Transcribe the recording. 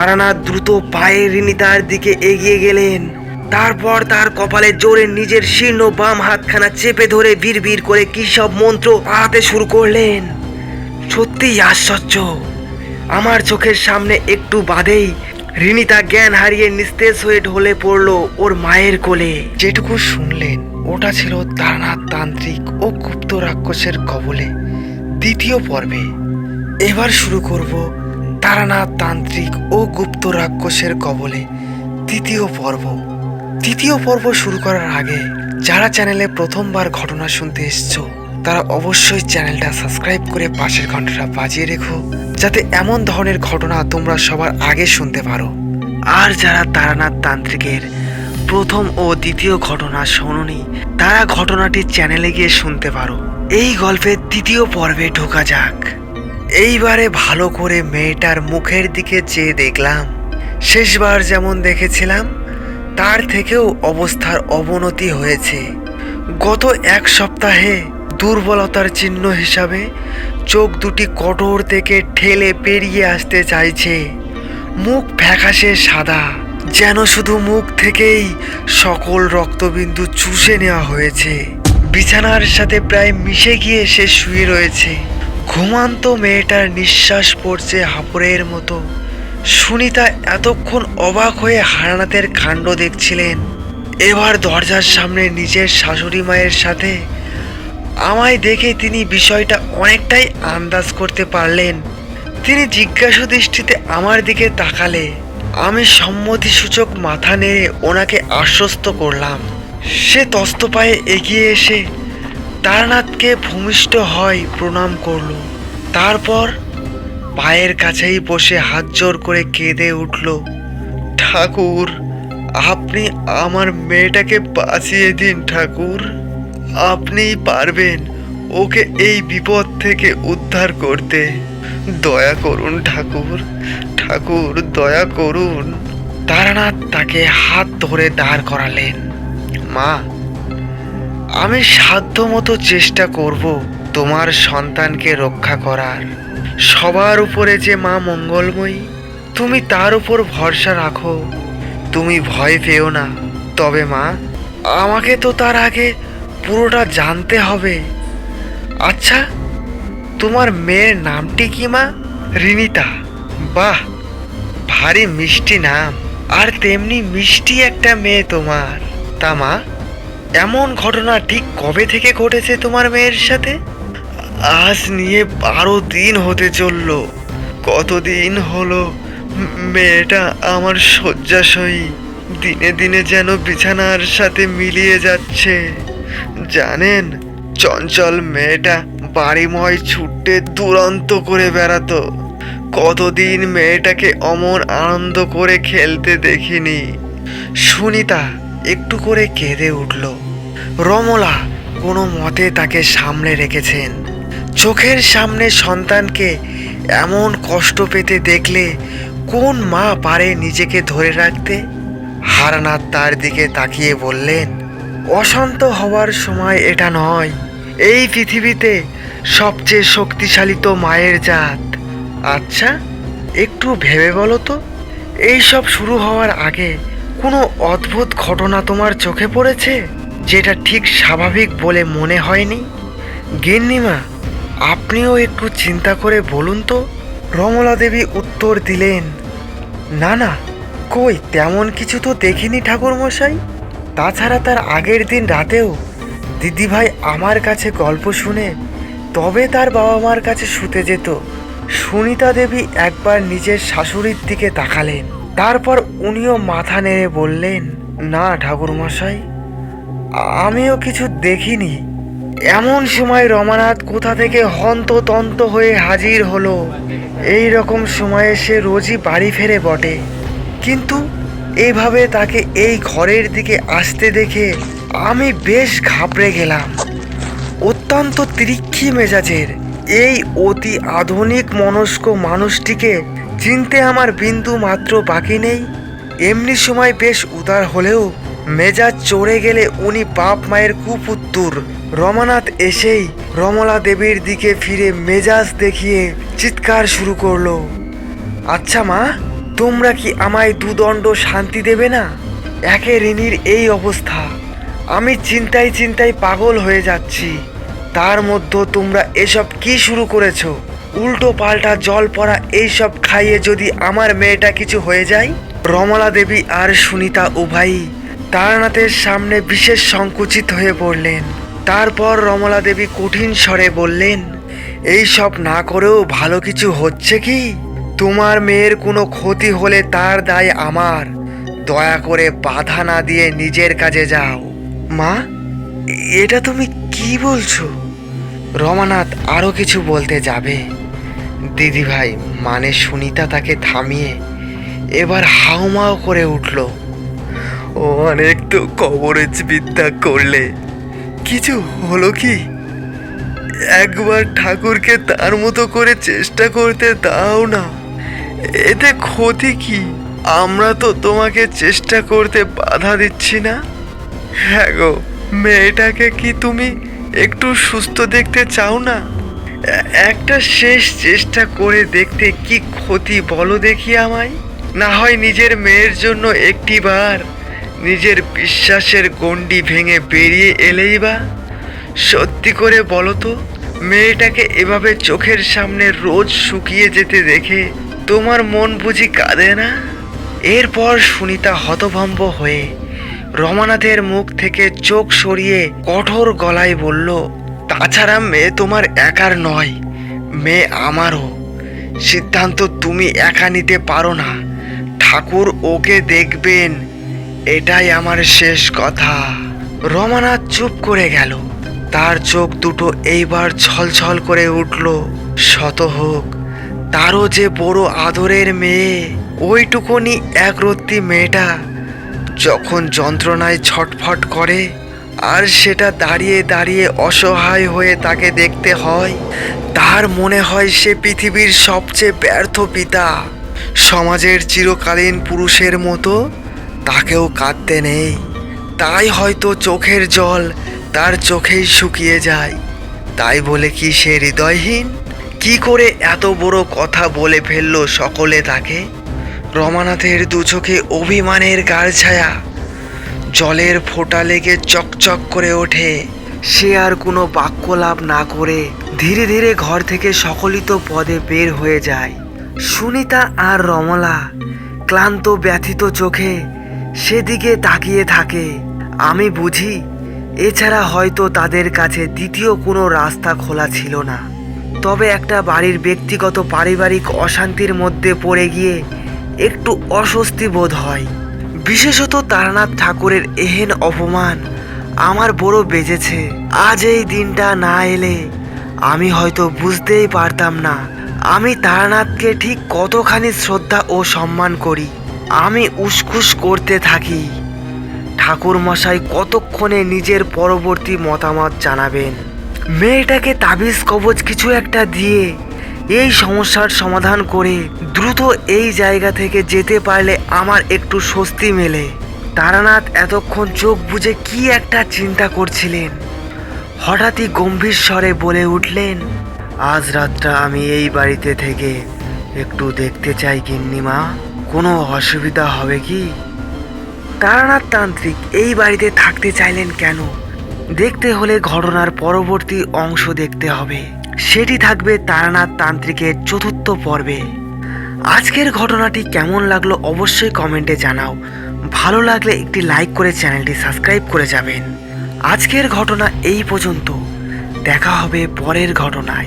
তারানাথ দ্রুত পায়ে রিনিতার দিকে এগিয়ে গেলেন। তারপর তার কপালে জোরে নিজের শীর্ণ বাম হাতখানা চেপে ধরে ভিড় করে কি সব মন্ত্র পাহাতে শুরু করলেন। সত্যিই আশ্চর্য। আমার চোখের সামনে একটু বাদেই রিনিতা জ্ঞান হারিয়ে নিস্তেজ হয়ে ঢলে পড়ল ওর মায়ের কোলে। যেটুকু শুনলেন, ওটা ছিল তারানাথ তান্ত্রিক ও গুপ্ত রাক্ষসের কবলে দ্বিতীয় পর্বে। এবার শুরু করব তারানাথ তান্ত্রিক ও গুপ্ত রাক্ষসের কবলে তৃতীয় পর্ব। তৃতীয় পর্ব শুরু করার আগে যারা চ্যানেলে প্রথমবার ঘটনা শুনতে এসছো, তারা অবশ্যই চ্যানেলটা সাবস্ক্রাইব করে পাশের ঘন্টাটা বাজিয়ে রেখো, যাতে এমন ধরনের ঘটনা তোমরা সবার আগে শুনতে পারো। আর যারা তারানাথ তান্ত্রিকের প্রথম ও দ্বিতীয় ঘটনা শোনোনি, তারা ঘটনাটি চ্যানেলে গিয়ে শুনতে পারো। এই গল্পের তৃতীয় পর্বে ঢোকা যাক। এইবারে ভালো করে মেয়েটার মুখের দিকে চেয়ে দেখলাম। শেষবার যেমন দেখেছিলাম, তার থেকেও অবস্থার অবনতি হয়েছে। গত এক সপ্তাহে দুর্বলতার চিহ্ন হিসাবে চোখ দুটি কঠোর থেকে ঠেলে পেরিয়ে আসতে চাইছে। মুখ ফ্যাকাশে সাদা, যেন শুধু মুখ থেকেই সকল রক্তবিন্দু চুষে নেওয়া হয়েছে। বিছানার সাথে প্রায় মিশে গিয়ে সে শুয়ে রয়েছে। ঘুমান্ত মেয়েটার নিঃশ্বাস পড়ছে হাঁপড়ের মতো। সুনিতা এতক্ষণ অবাক হয়ে হারানাতের কাণ্ড দেখছিলেন। এবার দরজার সামনে নিজের শাশুড়ি মায়ের সাথে। আমায় দেখে তিনি বিষয়টা অনেকটাই আন্দাজ করতে পারলেন। তিনি জিজ্ঞাসু দৃষ্টিতে আমার দিকে তাকালে। আমি সম্মতিসূচক মাথা নেড়ে ওনাকে আশ্বস্ত করলাম। সে তস্ত পায়ে এগিয়ে এসে তারানাথকে ভূমিষ্ঠ হয় প্রণাম করল। তারপর পায়ের কাছেই বসে হাত জোর করে কেঁদে উঠল, ঠাকুর, আপনি আমার মেয়েটাকে বাঁচিয়ে দিন ঠাকুর। আপনিই পারবেন ওকে এই বিপদ থেকে উদ্ধার করতে। দয়া করুন ঠাকুর ঠাকুর দয়া করুন। তারানাথ তাকে হাত ধরে দাঁড় করালেন। মা আমি সাধ্যমতো চেষ্টা করব তোমার সন্তানকে রক্ষা করার। সবার উপরে যে মা মঙ্গলময়ী, তুমি তার উপর ভরসা রাখো। তুমি ভয় পেও না। তবে মা, আমাকে তো তার আগে পুরোটা জানতে হবে। আচ্ছা তোমার মেয়ের নামটি কি মা? রিনিতা। বাহ, ভারী মিষ্টি নাম। আর তেমনি মিষ্টি একটা মেয়ে তোমার। তা মা এমন ঘটনা ঠিক কবে থেকে ঘটেছে তোমার মেয়ের সাথে? আজ নিয়ে বারো দিন হতে চলল। কতদিন হলো মেয়েটা আমার শয্যাশয়ী, দিনে দিনে যেন বিছানার সাথে মিলিয়ে যাচ্ছে। জানেন, চঞ্চল মেয়েটা বাড়িময় ছুটে দুরন্ত করে বেড়াতো। কতদিন মেয়েটাকে অমন আনন্দ করে খেলতে দেখিনি। সুনিতা একটু করে কেঁদে উঠল। রমলা কোনো মতে তাকে সামলে রেখেছেন। চোখের সামনে সন্তানকে এমন কষ্ট পেতে দেখলে কোন মা পারে নিজেকে ধরে রাখতে? হারানাথ তার দিকে তাকিয়ে বললেন, অশান্ত হওয়ার সময় এটা নয়। এই পৃথিবীতে সবচেয়ে শক্তিশালী তো মায়ের জাত। আচ্ছা একটু ভেবে বলো তো এইসব শুরু হওয়ার আগে কোনো অদ্ভুত ঘটনা তোমার চোখে পড়েছে? যেটা ঠিক স্বাভাবিক বলে মনে হয়নি? গিন্নিমা, আপনিও একটু চিন্তা করে বলুন তো। রমলা দেবী উত্তর দিলেন, না না, কই, তেমন কিছু তো দেখিনি ঠাকুরমশাই। তাছাড়া তার আগের দিন রাতেও দিদিভাই আমার কাছে গল্প শুনে তবে তার বাবা মার কাছে শুতে যেত। সুনিতা দেবী একবার নিজের শাশুড়ির দিকে তাকালেন। তারপর উনিও মাথা নেড়ে বললেন, না, ঠাকুরমশাই আমিও কিছু দেখিনি। এমন সময় রমানাথ কোথা থেকে হন্ততন্ত হয়ে হাজির হলো। এই রকম সময়ে সে রোজই বাড়ি ফেরে বটে। কিন্তু এইভাবে তাকে এই ঘরের দিকে আসতে দেখে আমি বেশ ঘাবড়ে গেলাম। অত্যন্ত ত্রিক্ষি মেজাজের এই অতি আধুনিক মনস্ক মানুষটিকে চিনতে আমার বিন্দু মাত্র বাকি নেই। এমনি সময় বেশ উদার হলেও মেজাজ চড়ে গেলে উনি বাপ মায়ের কুপুত্তুর। রমানাথ এসেই রমলা দেবীর দিকে ফিরে মেজাজ দেখিয়ে চিৎকার শুরু করল আচ্ছা মা, তোমরা কি আমায় দুদণ্ড শান্তি দেবে না? একে ঋণীর এই অবস্থা। আমি চিন্তায় চিন্তায় পাগল হয়ে যাচ্ছি। তার মধ্যে তোমরা এসব কি শুরু করেছ? উল্টো পাল্টা জল পড়া এইসব খাইয়ে যদি আমার মেয়েটা কিছু হয়ে যায়? রমলা দেবী আর সুনিতা উভয়ই তারানাথের সামনে বিশেষ সংকুচিত হয়ে পড়লেন। তারপর রমলা দেবী কঠিন স্বরে বললেন এই সব না করেও ভালো কিছু হচ্ছে কি? তোমার মেয়ের কোনো ক্ষতি হলে তার দায় আমার। দয়া করে বাধা না দিয়ে নিজের কাজে যাও। মা এটা তুমি কি বলছো? রমানাথ আরও কিছু বলতে যাবে। দিদিভাই মানে সুনিতা তাকে থামিয়ে এবার হাউমাও করে উঠল। ও অনেক তো কবরেজ বিদ্যা করলে। কিছু হলো কি? একবার ঠাকুরকে তার মতো করে চেষ্টা করতে দাও না। এতে ক্ষতি কি? আমরা তো তোমাকে চেষ্টা করতে বাধা দিচ্ছি না। হ্যাঁ গো, মেয়েটাকে কি তুমি একটু সুস্থ দেখতে চাও না? একটা শেষ চেষ্টা করে দেখতে কি ক্ষতি বলো দেখি আমায়? না হয় নিজের মেয়ের জন্য একটিবার নিজের বিশ্বাসের গণ্ডি ভেঙে বেরিয়ে এলেই বা? সত্যি করে বলো তো, মেয়েটাকে এভাবে চোখের সামনে রোজ শুকিয়ে যেতে দেখে তোমার মন বুঝি কাঁদে না? এরপর সুনিতা হতভম্ব হয়ে রমানাথের মুখ থেকে চোখ সরিয়ে কঠোর গলায় বলল তাছাড়া মেয়ে তোমার একার নয়, মেয়ে আমারও। সিদ্ধান্ত তুমি একা নিতে পারো না। ঠাকুর ওকে দেখবেন, এটাই আমার শেষ কথা। রমানাথ চুপ করে গেল। তার চোখ দুটো এইবার ছলছল করে উঠল। শত হোক, তারও যে বড় আদরের মেয়ে, ওইটুকুনি একরত্তি মেয়েটা যখন যন্ত্রণায় ছটফট করে আর সেটা দাঁড়িয়ে দাঁড়িয়ে অসহায় হয়ে তাকে দেখতে হয়। তার মনে হয় সে পৃথিবীর সবচেয়ে ব্যর্থ পিতা। সমাজের চিরকালীন পুরুষের মতো তাকেও কাঁদতে নেই। তাই হয়তো চোখের জল তার চোখেই শুকিয়ে যায়। তাই বলে কি সে হৃদয়হীন? কি করে এত বড় কথা বলে ফেলল সকলে তাকে? রমানাথের দু চোখে অভিমানের গাঢ় ছায়া। জলের ফোঁটা লেগে চকচক করে ওঠে। সে আর কোনো বাক্য লাভ না করে ধীরে ধীরে ঘর থেকে সকলিত পদে বের হয়ে যায়। সুনিতা আর রমলা ক্লান্ত ব্যথিত চোখে সেদিকে তাকিয়ে থাকে। আমি বুঝি এছাড়া হয়তো তাদের কাছে দ্বিতীয় কোনো রাস্তা খোলা ছিল না। তবে একটা বাড়ির ব্যক্তিগত পারিবারিক অশান্তির মধ্যে পড়ে গিয়ে একটু অস্বস্তি বোধ হয়। বিশেষত তারানাথ ঠাকুরের এহেন অপমান আমার বড় বেজেছে। আজ এই দিনটা না এলে আমি হয়তো বুঝতেই পারতাম না। আমি তারানাথকে ঠিক কতখানি শ্রদ্ধা ও সম্মান করি। আমি উসখুস করতে থাকি। ঠাকুর মশাই কতক্ষণে নিজের পরবর্তী মতামত জানাবেন? মেয়েটাকে তাবিজ কবজ কিছু একটা দিয়ে এই সমস্যার সমাধান করে দ্রুত এই জায়গা থেকে যেতে পারলে আমার একটু স্বস্তি মেলে। তারানাথ এতক্ষণ চোখ বুজে কি একটা চিন্তা করছিলেন। হঠাৎই গম্ভীর স্বরে বলে উঠলেন, আজ রাতটা আমি এই বাড়িতে থেকে একটু দেখতে চাই গিন্নিমা কোনো অসুবিধা হবে কি? তারানাথ তান্ত্রিক, এই বাড়িতে থাকতে চাইলেন কেন? দেখতে হলে ঘটনার পরবর্তী অংশ দেখতে হবে। সেটি থাকবে তারানাথ তান্ত্রিকের চতুর্থ পর্বে। আজকের ঘটনাটি কেমন লাগল অবশ্যই কমেন্টে জানাও। ভালো লাগলে একটি লাইক করে চ্যানেলটি সাবস্ক্রাইব করে যাবেন। আজকের ঘটনা এই পর্যন্ত। দেখা হবে পরের ঘটনায়।